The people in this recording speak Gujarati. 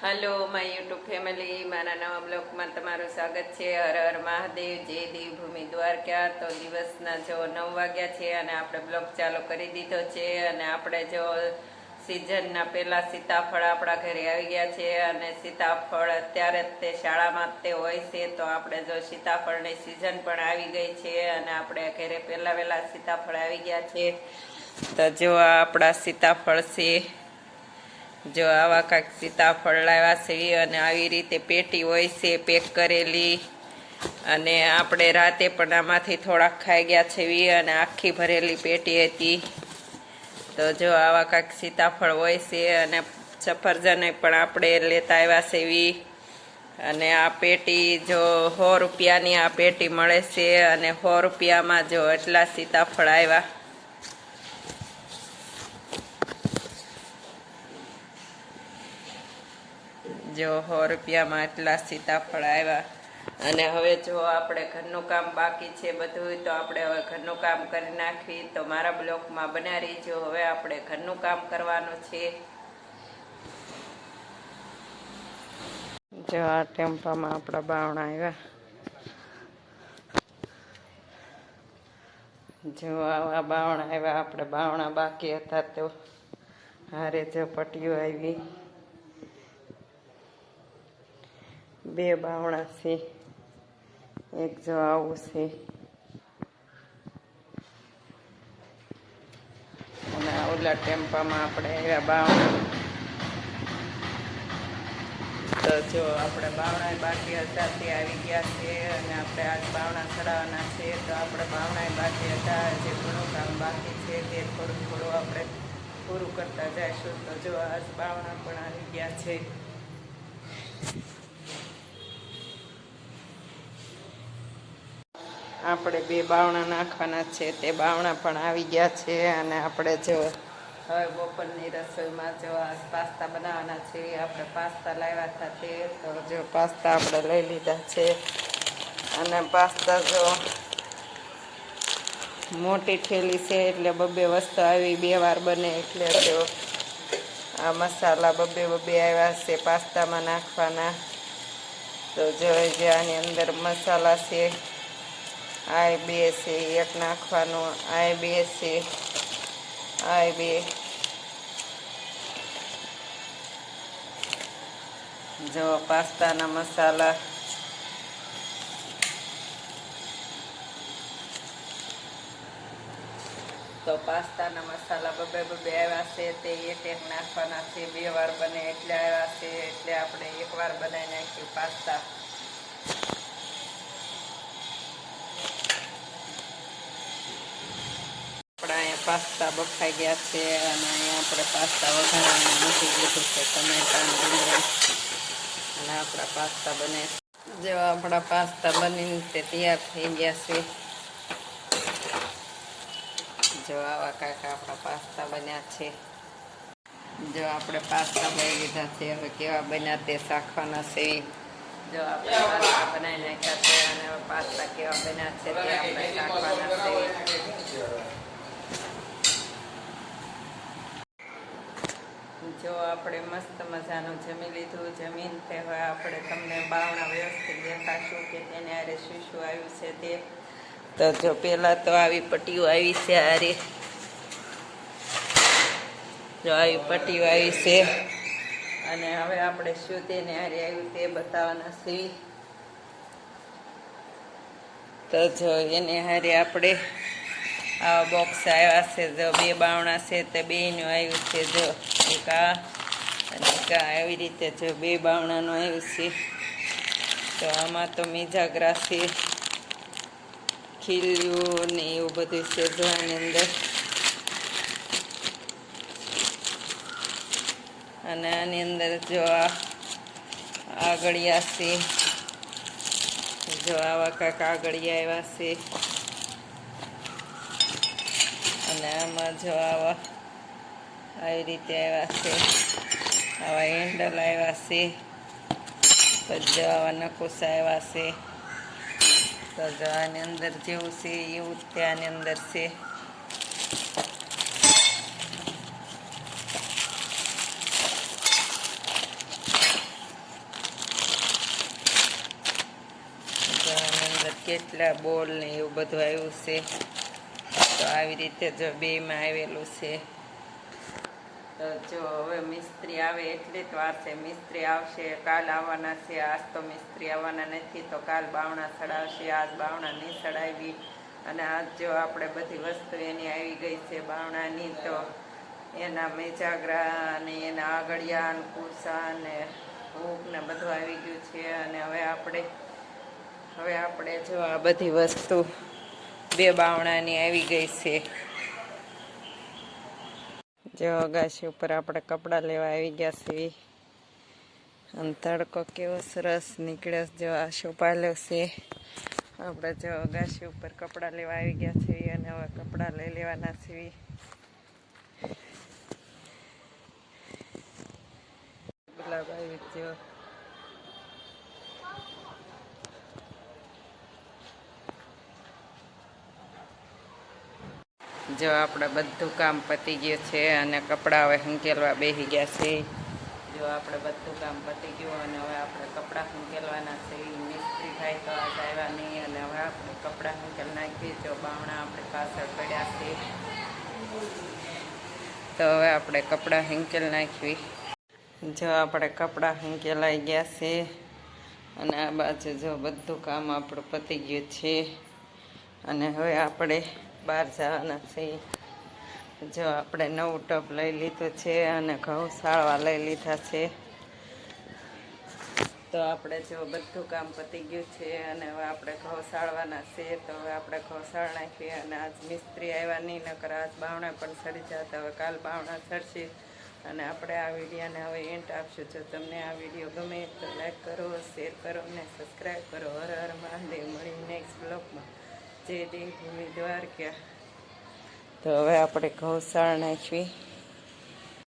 હલો માય યુટ્યુબ ફેમિલી મારા નવા બ્લોગમાં તમારું સ્વાગત છે. હર હર મહાદેવ જે દેવભૂમિ દ્વારકા. તો દિવસના જો નવ વાગ્યા છે અને આપણે બ્લોગ ચાલુ કરી દીધો છે અને આપણે જો સિઝનના પહેલા સીતાફળ આપણા ઘરે આવી ગયા છે અને સીતાફળ અત્યારે જ તે શાળામાં તે હોય છે, તો આપણે જો સીતાફળની સિઝન પણ આવી ગઈ છે અને આપણે ઘરે પહેલા વહેલા સીતાફળ આવી ગયા છે. તો જો આપણા સીતાફળ છે જો આવા કાંઈક સીતાફળ લાવ્યા છે અને આવી રીતે પેટી હોય છે, પેક કરેલી. અને આપણે રાતે પણ આમાંથી થોડાક ખાઈ ગયા છે અને આખી ભરેલી પેટી હતી. તો જો આવા કાંઈક સીતાફળ હોય છે અને સફરજન પણ આપણે લેતા આવ્યા છે અને આ પેટી જો સો રૂપિયાની આ પેટી મળે છે અને સો રૂપિયામાં જો એટલા સીતાફળ આવ્યા. જો સો રૂપિયામાં એટલા સીતાફળ આવ્યા અને હવે જો આપણે ઘરનું કામ બાકી છે બધું, તો આપણે હવે ઘરનું કામ કરી નાખવી તો મારા બ્લોકમાં બના રહીજો. હવે આપણે ઘરનું કામ કરવાનું છે. જો આ ટેમ્પામાં આપણા બાવણા આવ્યા જો આવા બાવણા આવ્યા આપણે બાવણા બાકી હતા તો હારે જો પટીઓ આવી બે બાવણા છે. એક જો આવું છે. અને ઓલા ટેમ્પામાં આપણે આવ્યા બાવણા તો જો આપણે બાવણા બાકી હતા તે આવી ગયા છે અને આપણે આજ બાવણા ચડાવવાના છે. તો આપણે બાવણા બાકી હતા. જે ઘણું કામ બાકી છે તે થોડું થોડું આપણે પૂરું કરતા જઈશું. તો જો આજ બાવણા પણ આવી ગયા છે. આપણે બે બાવણા નાખવાના છે, તે બાવણા પણ આવી ગયા છે અને આપણે જો હવે બપોરની રસોઈમાં જો પાસ્તા બનાવવાના છે, આપણે પાસ્તા લાવ્યા હતા તે, તો જો પાસ્તા આપણે લઈ લીધા છે. અને પાસ્તા જો મોટી થેલી છે, એટલે બબે વસ્તુ આવી, બે વાર બને, એટલે જો આ મસાલા બબે બબે આવ્યા છે પાસ્તામાં નાખવાના. તો જો જે આની અંદર મસાલા છે આ બે છે, એક નાખવાનો આ બે છે આ બે. જો પાસ્તાના મસાલા. તો પાસ્તાના મસાલા બબે બબે આવ્યા છે, તે એક એક નાખવાના છે, બે વાર બને એટલે આવ્યા છે, એટલે આપણે એક વાર બનાવી નાખ્યું પાસ્તા આપણે અહીંયા પાસ્તા બફાઈ ગયા છે અને અહીંયા આપણે પાસ્તા વઘારવાનું મૂકી દીધું છે ટમેટા ડુંગળી અને આપણા પાસ્તા બને જેવા આપણા પાસ્તા બનીને તે તૈયાર થઈ ગયા છે. જો આવા કાંઈક આપણા પાસ્તા બન્યા છે. જો આપણે પાસ્તા બની લીધા છે, હવે કેવા બન્યા તે શાખવાના છે. જો આપણે પાસ્તા બનાવી નાખ્યા છે અને પાસ્તા કેવા બન્યા છે તે આપણે શાખવાના છે. જો આપણે મસ્ત મજાનું જમી લીધું, જમીન તે હવે આપણે તમને બાવણા વ્યવસ્થિત દેખાશું કે તેને આરે શું શું આવ્યું છે તે. તો જો પહેલાં તો આવી પટ્ટીઓ આવી છે આરે જો આવી પટ્ટીઓ આવી છે. અને હવે આપણે શું તેને આરે આવ્યું તે બતાવવાના છીએ તો જો એને હારે આપણે આવા બોક્સ આવ્યા છે જો, બે બાવણા છે તે બેનું આવ્યું છે જો, એક અને એક આવી રીતે જો બે બાવણાનું આવ્યું છે. તો આમાં તો મીજાગરા છે ખીલ્યું ને એવું બધું છે જો આની અંદર. અને આની અંદર જો આ આગળિયા છે, જો આવા કાંક આગળિયા આવ્યા છે. નામાં આમાં જો આવા આવી રીતે આવ્યા છે. આવા હેન્ડલ આવ્યા છે. પછી આવા નકુસા આવ્યા છે. તો જવાની અંદર જેવું છે એવું જ તે આની અંદર છે. કેટલા બોલ ને એવું બધું આવ્યું છે. તો આવી રીતે જો બેમાં આવેલું છે. તો જો હવે મિસ્ત્રી આવે એટલી જ વાર છે. મિસ્ત્રી આવશે, કાલ આવવાના છે. આજ તો મિસ્ત્રી આવવાના નથી તો કાલ બાવણા સડાવશે. આજ બાવણા નહીં સડાવી. અને આજ જો આપણે બધી વસ્તુ એની આવી ગઈ છે, બાવણાની તો એના મેજાગરા અને એના આગળિયા ને અને ને હૂક ને બધું આવી ગયું છે. અને હવે આપણે હવે આપણે જો આ બધી વસ્તુ બે બાવણાની આવી ગઈ છે. જો અગાશી ઉપર આપણે કપડાં લેવા આવી ગયા છીએ. અને તડકો કેવો સરસ નીકળ્યો છે. જો આ શોપાલ્યો છે. આપણે જો અગાશી ઉપર કપડાં લેવા આવી ગયા છીએ અને હવે કપડાં લઈ લેવાના છીએ. ગુલાબ આવી ગયો. જો આપણે બધું કામ પતી ગયું છે અને કપડાં હવે હંકેલવા બેસી ગયા છે. જો આપણે બધું કામ પતી ગયું અને હવે આપણે કપડાં હંકેલવાના છે મિસ્ત્રી થાય તો આજ આવ્યા નહીં અને હવે આપણે કપડાં હંકેલ નાખીએ, જો બાવણા આપણે પાછળ પડ્યા છે. તો હવે આપણે કપડાં હંકેલ નાખવી. જો આપણે કપડાં હંકેલાઈ ગયા છે અને આ બાજુ જો બધું કામ આપણું પતી ગયું છે. અને હવે આપણે બહાર જવાના છીએ જો આપણે નવું ટબ લઈ લીધું છે અને ઘઉં સાળવા લઈ લીધા છે. તો આપણે જો બધું કામ પતી ગયું છે અને હવે આપણે ઘઉં સાળવાના છે. તો હવે આપણે ઘઉં સાળ નાખીએ અને આજ મિસ્ત્રી આવ્યા નહીં, નકર આજ બાવણા પણ સડી જતા હવે કાલ બાવણા સરશે અને આપણે આ વિડીયોને હવે એન્ટ આપશું. જો તમને આ વીડિયો ગમે તો લાઈક કરો શેર કરો અને સબસ્ક્રાઈબ કરો. હર હર મહાદેવ. મળી નેક્સ્ટ બ્લોગમાં જય દેવ ભૂમિ દ્વારકા. તો હવે આપણે ઘઉં સાળ નાખવી.